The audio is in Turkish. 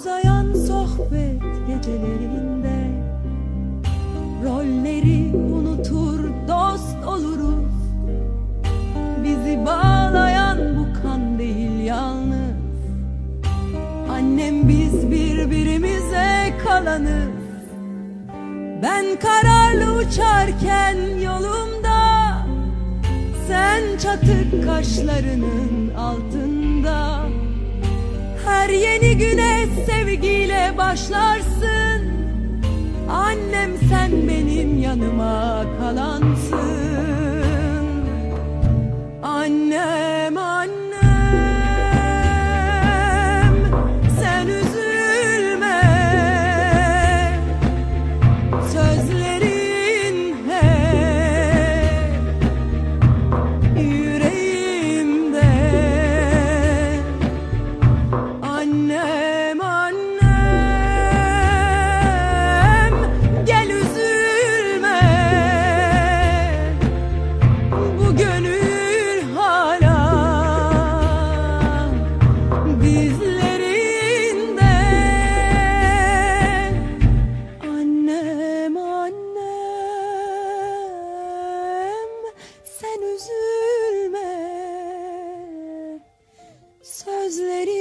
Uzayan sohbet gecelerinde. Rolleri unutur dost oluruz. Bizi bağlayan bu kan değil yalnız. Annem biz birbirimize kalanız. Ben kararlı uçarken yolumda Sen çatık kaşlarının altında. Her yeni güne başlarsın. Annem sen benim yanıma kalan sen üzülme. Sözleri